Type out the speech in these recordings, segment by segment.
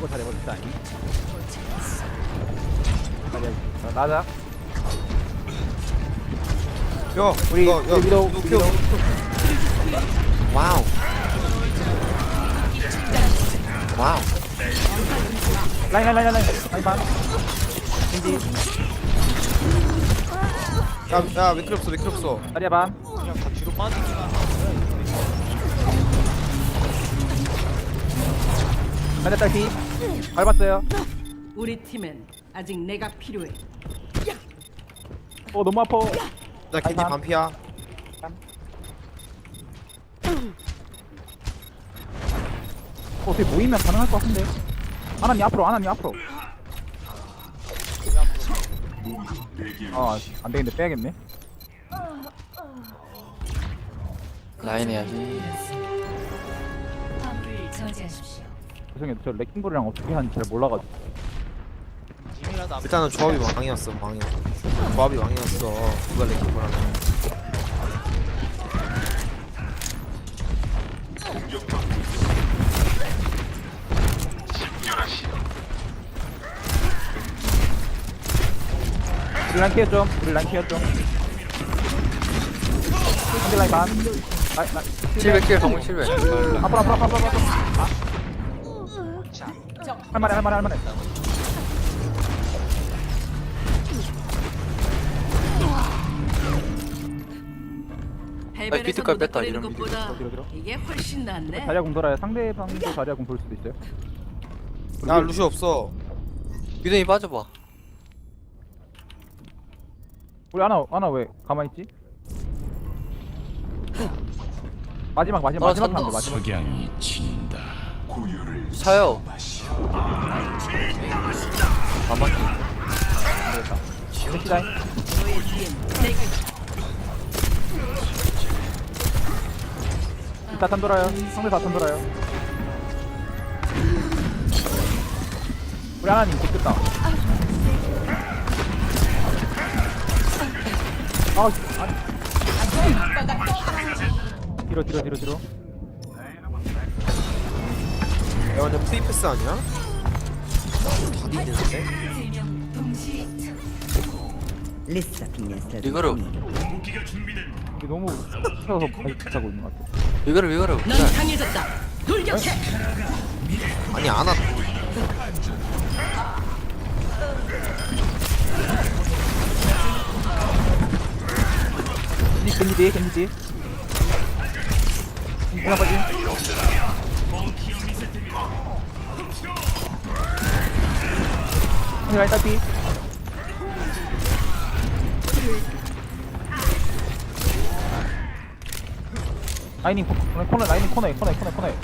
그거 다 내버렸다. 아니? 나자. 야 우리 야, 야, 너. 위도 와우. 와우. 라인 라인 라인 라인. 라인 반. 야야 왜 그리 없어 왜 그리 없어 자리야 반. 그냥 다 뒤로 빠지기만 자리야 딸피 밟았어요. 우리 팀엔 아직 내가 필요해. 어 너무 아파. 나 반. 반피야. 어, 어떻게 모이면 가능할 것 같은데? 아나님 앞으로 아나님 앞으로. 아 안 되겠네. 빼야겠네. 라인 해야지. 화물을 저지하십시오. 죄송해요. 저 레킹볼이랑 어떻게 하는지 잘 몰라가지고. 안 일단은 조합이 왕이었어 왕이었어 조합이 왕이었어 누가 레킹볼하면 우리 라인 키워 좀 우리 라인 키워 좀. 한대 라인 반. 라인 라인 700킬 정문 700 앞으로 앞으로 앞으로 앞으로 앞으로 할만해 할만해 할만해 해변에서 비트까지 뺐다, 이런 것보다 뒤로, 뒤로. 이게 훨씬 낫네. 자리야 공 돌아요 상대방도 자리야 공돌 수도 있어요 나 루시 없어 유den이 빠져봐 우리 아나 아나 왜 가만히 있지? 마지막 마지막 아, 마지막. 한대 마지막 석양이 친다. 차요 가만히 너의 뒤엔 내가 다탄 돌아요 상대 다탄 돌아요 우리 하나님 좋겠다 아 아니. 뒤로 뒤로 뒤로 뒤로 야 완전 프리패스 아니야? 세명 동시 이거를 이게 너무 쳐서 바이크하고 있는 것 같아. 이거를 이거를 넌 강해졌다. 돌격해. 아니 안아 겐지 겐지 겐지 그냥 빠지 겐지 라인 딸피 라인이 코- 코너 라인이 코너에 코너에 코너에 코너에.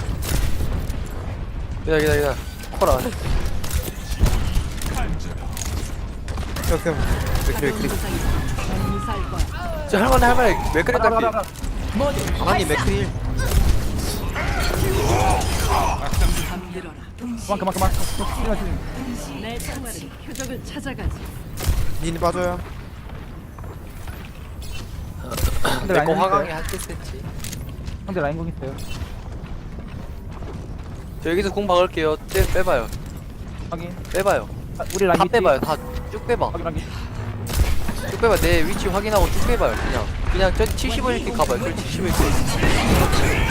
기다 기다 기다. 코라 그래 무사할 거야. 저 할만해 할만해. 맥그리 가자 가자 딸피 아나님 맥크릴 그만 그만 그만. 그만 지금 내 총알은 표적을 찾아가지. 니니 빠져요. 상대 내거 라인 화강이 있어요. 한개 셌지. 상대 라인 공 있어요. 저 여기서 공 박을게요. 빼, 빼봐요. 확인. 빼봐요. 아, 우리 라인 다 있지? 빼봐요. 다 쭉 빼봐. 확인 확인. 쭉 빼봐. 내 위치 확인하고 쭉 빼봐요 그냥. 그냥 저75 이렇게 가봐요. 저75 이렇게.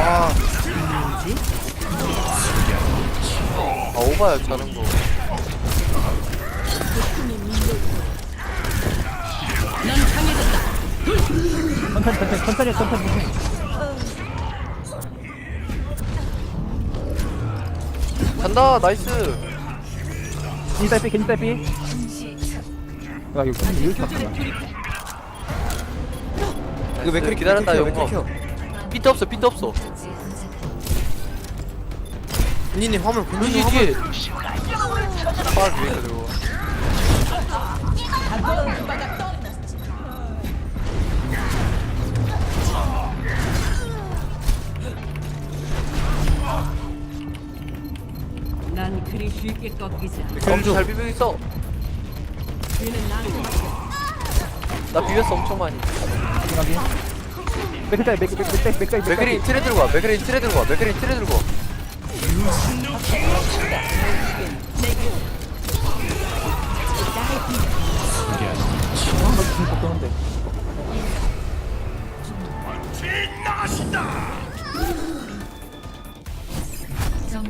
아 아 오바야 자는 거. 천천히 천천히 천천히 천천히 간다 나이스 겐지 딸피 겐지 딸피 야 이거 겐지 이렇게 아프냐. 이거 맥크릴 기다렸다 켜 비트 없어 비트 없어 니니 화물 군진이 뒤에 화물. 팔 위에 그리고 난 그리 쉽게 꺾이지 않아. 엄청 잘 비비고 있어. 뒤는. 나 비볐어 엄청 많이. 확인. 확인 맥크리 맥크리 맥크리 맥크리. 맥크리 틀에 들고 와 맥그린 틀에 들고 와 맥그린 틀에 들고 와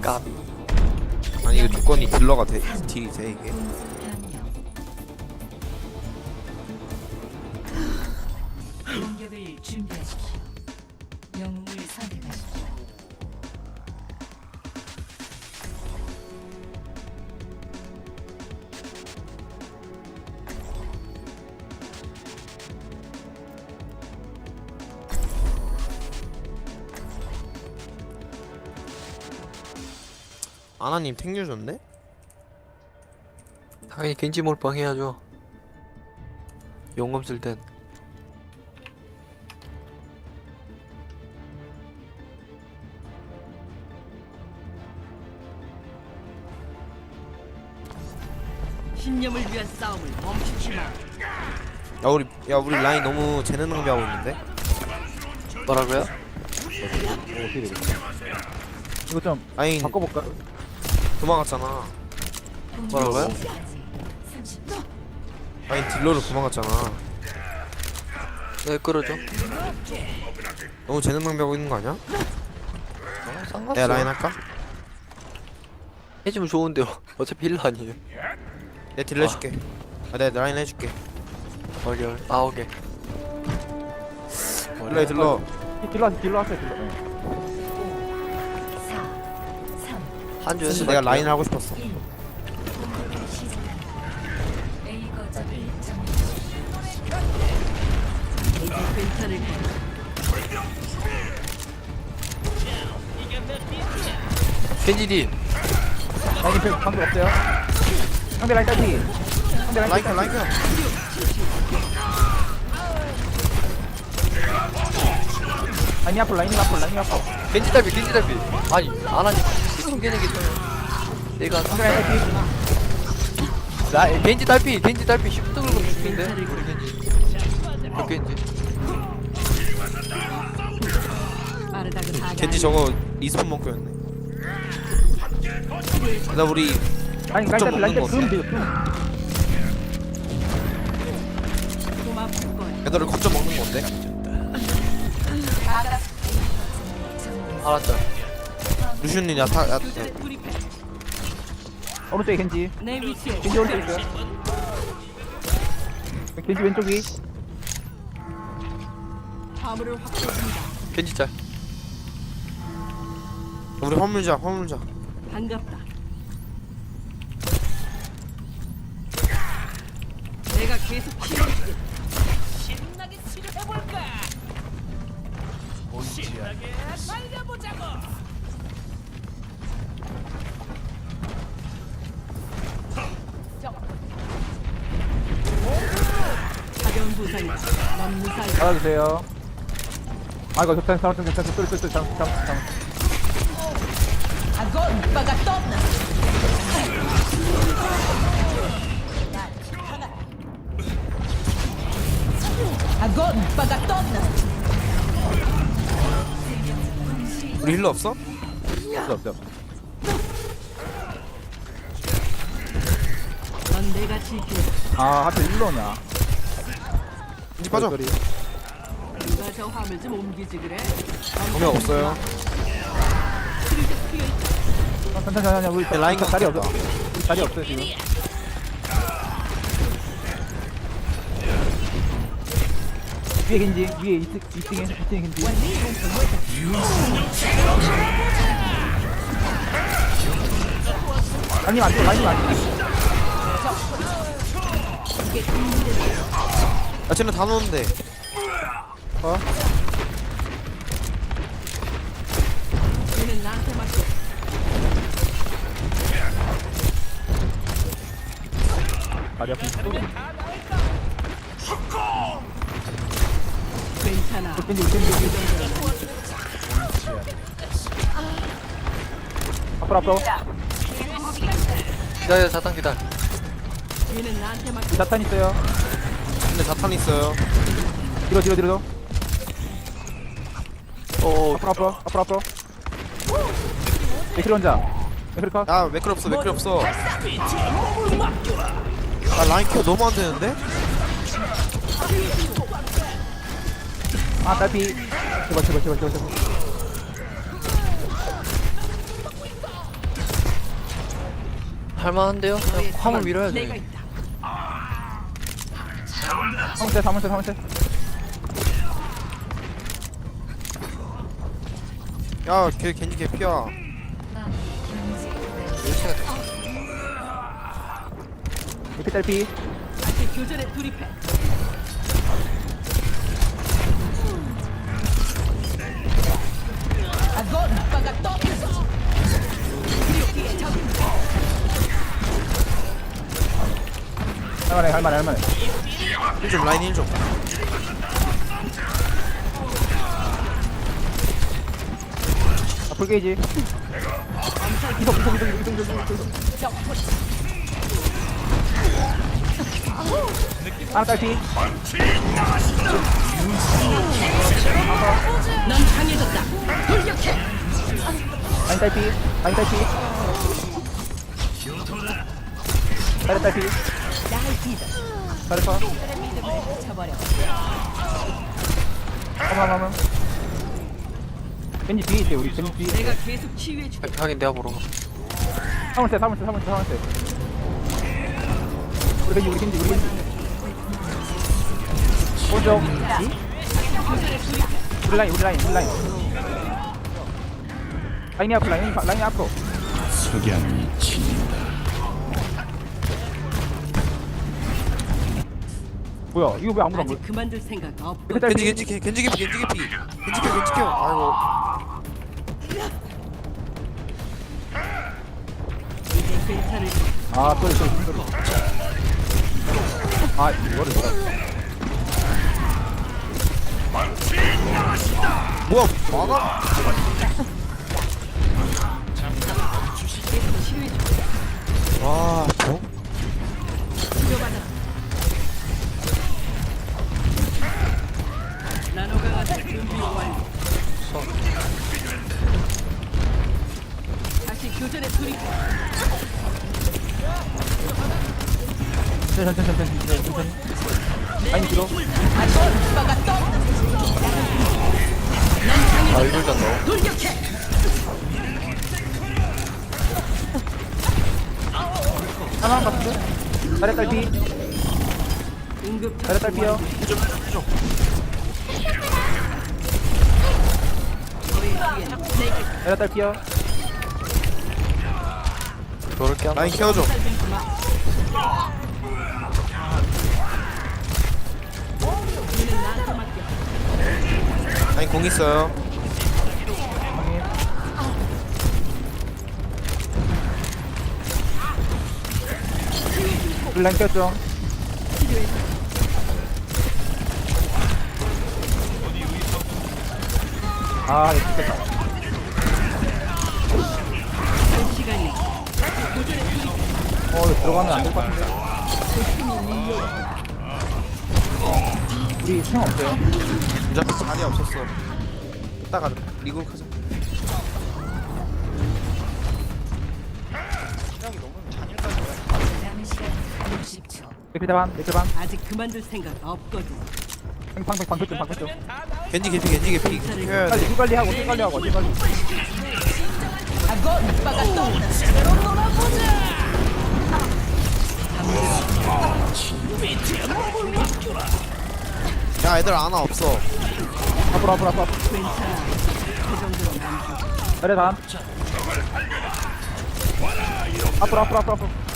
까비 아니 이거 조건이 딜러가 돼 딜이 돼 이게 공격을 준비하십시오. 아나님 탱류 줬네? 당연히 겐지 몰빵 해야죠 용검 쓸땐 신념을 위한 싸움을 멈추지 마. 야 우리 야 우리 라인 너무 재능 낭비하고 있는데? 뭐라고요? 되겠지 이거 좀 라인 바꿔볼까? 도망갔잖아. 뭐라고요? 30초. 라인 딜러로 도망갔잖아. 네 끌어줘 너무 재능 낭비하고 있는 거 아니야? 어, 상관없어 내가 라인 할까? 해주면 좋은데요. 어차피 힐러 아니에요. 내가 딜러 해줄게. 아 내가 라인 해줄게. 어려 아 오케이. 딜러 해 딜러 딜러. 하세요 딜러 하세요 딜러 한주 사실 연습 내가 라인을 하고 싶었어 1. 공격을 시작합니다. A 거점을 점령하십시오. 이제 괜찮을 거야. 겐지디 라인 별 방금 없어요 상대 라인 딸피 상대 라인 라인 딸피 켜 라인 앞으로 라인이 앞으로 라인이 앞으로 겐지 달비 겐지 달비 아니 안 하니 튕 겨내기 내가 상대 라인 딸피. 나? 겐지 달비 겐지 달비 10등 긁으면 죽는데 우리 겐지. 몇 겐지. 빠르다고 다 겐지 저거 리스폰 먹고였네. 나 우리 라인 딸피 라인 딸피 그럼 돼요 그럼. 애들을 거점 먹는 건데? 알았죠 루시언님 야타 야 교전에 돌입해. 오른쪽에 겐지 내 위치에 겐지 오른쪽에 있어요 겐지 왼쪽이 화물을 확보한다. 겐지 짤 우리 화물자 화물자 반갑다. 내가 계속 치료해줄게. 신나게 치료해볼까? 신나게 살려보자고. 잡아주세요. 아 이거 괜찮아 잘못 괜찮아 쏠 쏠쏠 잘못 잘못 잘못 우리 힐러 없어? 없어 없어. 아 하필 일로냐 이제 빠져 소리. 누가 저 화물 좀 옮기지 그래? 정면 없어요 아, 천천히 천천히 우리 네, 라인 자리. 없어 우리 자리 없어요 지금 위에 겐지 위에 2층 2층에 2층에 겐지 라인이 안돼 라인이 안돼 야 쟤네 다 넣었는데 어? 다리 아픈 또 괜찮아. 앞으로 앞으로 얘는 나한테 맡겨. 자탄 있어요 근데 자탄 있어요. 뒤로 뒤로 뒤로 어어. 앞으로 앞으로 앞으로 앞으로. 맥크리 혼자. 맥크리 컷. 야 맥클 없어 맥클 없어. 나 라인 키워 너무 안 되는데? 아 딸피. 제발 제발 제발 제발 제발. 할만한데요? 그냥 화물 밀어야 돼. 있다. 사무실 사무실 사무실 야걔 겐지 개피야 맥크리 딸피 교전에 돌입해. 아건. 할만해 할만해 할만해 1좀 라인 1좀. 아 풀게이지. 이속 이속 이속 이속 이속 이속 하나 딸피. 넌 강해졌다. 돌격해. 라인 딸피. 라인 딸피 다리 딸피. 다리 컷 쳐버려. 어마어마어마 겐지 뒤에 있대 우리 겐지 뒤에 내가 계속 치유해줄게. 하긴 내가 보러 가. 사물쇠 사물쇠 사물쇠 사물쇠 우리 겐지 우리 겐지 우리 겐지 오른쪽 우리 라인 우리 라인 우리 라인 라인이 앞으로 라인이, 라인이 앞으로 석양이 진다. 뭐야? 이거 왜 아무도 안 보여? 아직 그만둘 생각 없고. 딸피 겐지 겐지 겐지 개피 겐지 개피 겐지 켜 겐지 켜 아이고. 이제 괜찮을 아. 쏘리 쏘리 쏘리 아 이거를 뭐야? 막아 같은데 다리 딸피. 응급 다리 딸피요. 다리 딸피요. 한번. 라인 키워줘. 라인 공 있어요 라인 꼈죠? 아 이거 죽겠다. 어 이거 들어가면 안 될 것 같은데. 우리 수영 없어요. 자리 없었어. 이따가 리그 가자 맥클 대반 맥클 반 아직 그만둘 생각 없거든. 방방 방패 좀 방패 좀 겐지 개피 겐지 개피 빨리 돼일 관리하고 일 관리하고 일 관리. 야 애들 아나 없어 앞으로 앞으로 앞으로. 그 다리 반 앞으로 앞으로 앞으로 앞으로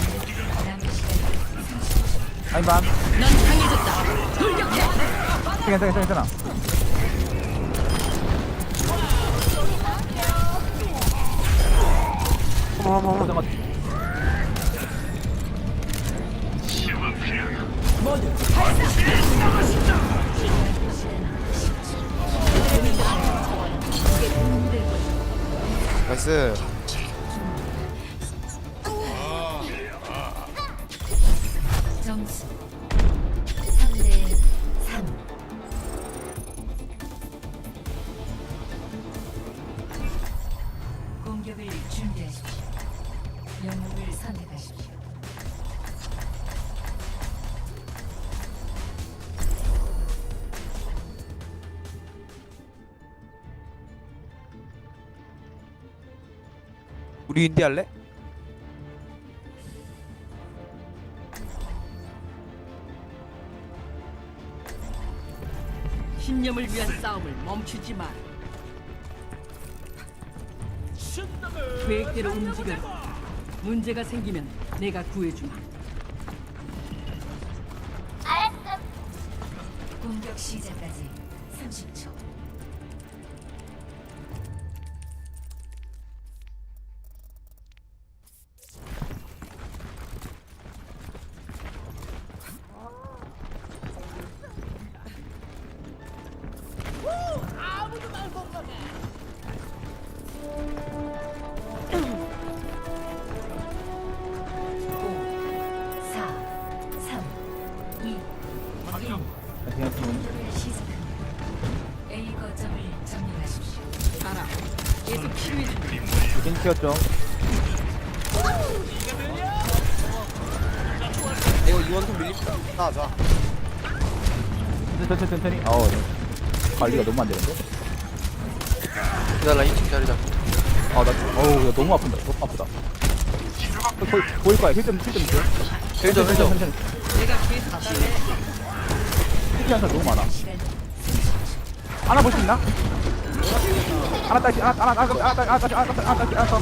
라인 반넌 강해졌다. 돌격해. 괜찮아 괜찮아 괜찮아 어머 어머 어머 잠깐 나이스 점수 3대 3. 공격을 준비하십시오. 영웅을 선택하십시오. 우리 인디 할래? 신념을 위한 싸움을 멈추지 마. 계획대로 움직여. 문제가 생기면 내가 구해주마. 공격 시작까지 30초. 튀었죠. 이거 이원통 밀립니다. 나자. 천천히 천천히 어우 관리가 너무 안 되는데? 기다려 2층 자리 잡고 아나 어우 야, 너무 아픈다. 너무 아프다. 보, 보, 보일 거야. 힐좀 힐좀 있어요. 1점 1점 천천히 내가 계속 치료해. 힐 한사 너무 많아. 하나 볼 수 있나? 하나 딸기 하나 하나 하나 하나 하나 딸기 하나 딸기 하나 딸기 하나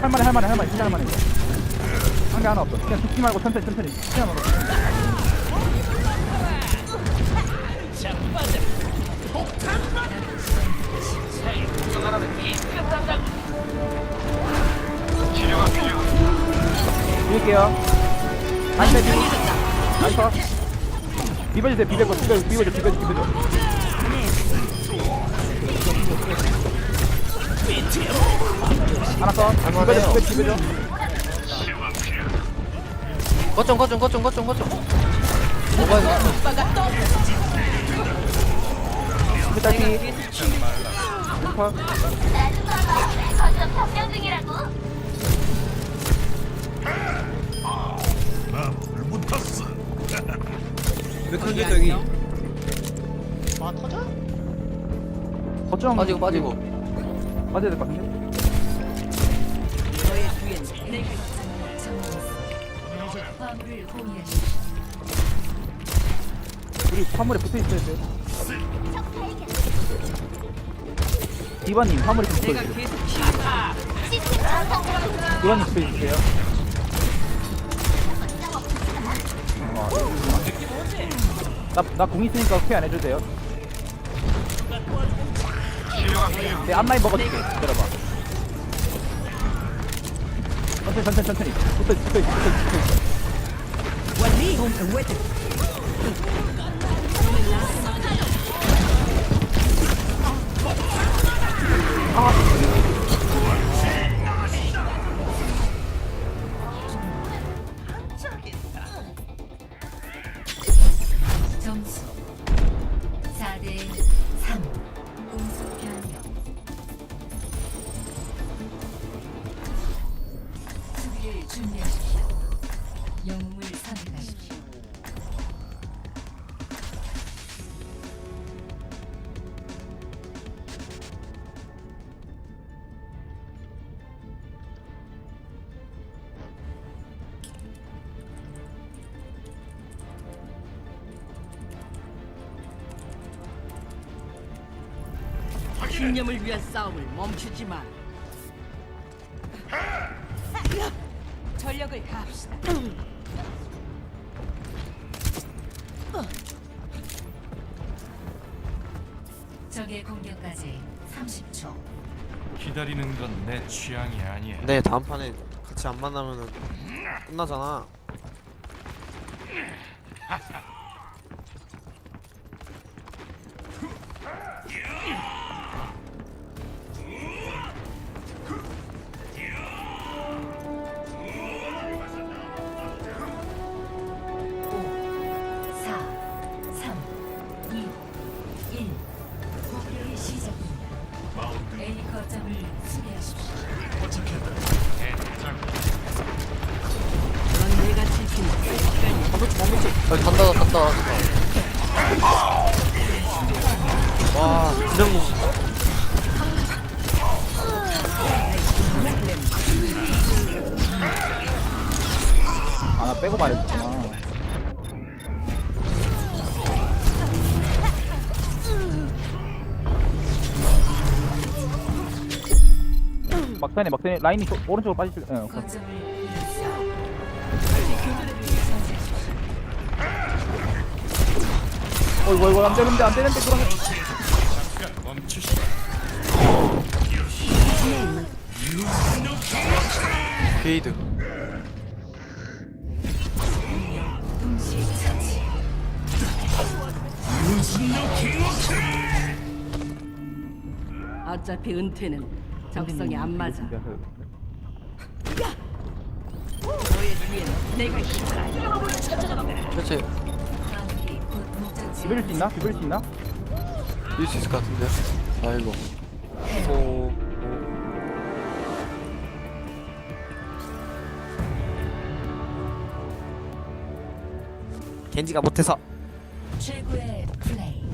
할만해 할만해 할만해 진짜 할만해 한개 하나 없어 그냥 죽지 말고 천천히 천천히 시간 없어 비빌게요 안돼 비빌 안서 비벼주세요 비벼고 비벼 비벼줘 비벼줘 비벼줘 하나 더. 비벼줘 비벼줘 비벼줘 거점 거점 거점 거점 거점. 모바일 거점 그 딸기 슈퍼. 몇 턴째 여기? 아 터져? 거점. 빠지고 빠지고 빠져야 될 것 같은데. 우리 화물에 붙어 있어야 돼 디바님 화물에 붙어 있어요. 디바님 붙어 있으세요 나나 공 있으니까 케어 안 해줘도 돼요 내 앞라인 먹어줄게. 기다려봐. 천천히 천천히 천천히. 붙어 있어 붙어 있어 붙어 있어 신념을 위한 싸움을 멈추지 마. 전력을 다합시다. 적의 공격까지 30초. 기다리는 건 내 취향이 아니야. 네 다음 판에 같이 안 만나면은 끝나잖아 막타네 막타네 라인이 저, 오른쪽으로 빠지실 예, 오케이. 잃었습니다. 어 이거 이거 안 되는데 안 되는데 그러면 처치. 어차피 은퇴는 적성에 안 맞아. 너의 뒤에는 내가 있다. 그렇지. 비빌 수 있나? 비빌 수 있나? 이길 수 있을 것 같은데 아이고 오, 오. 겐지가 못해서 최고의 플레이.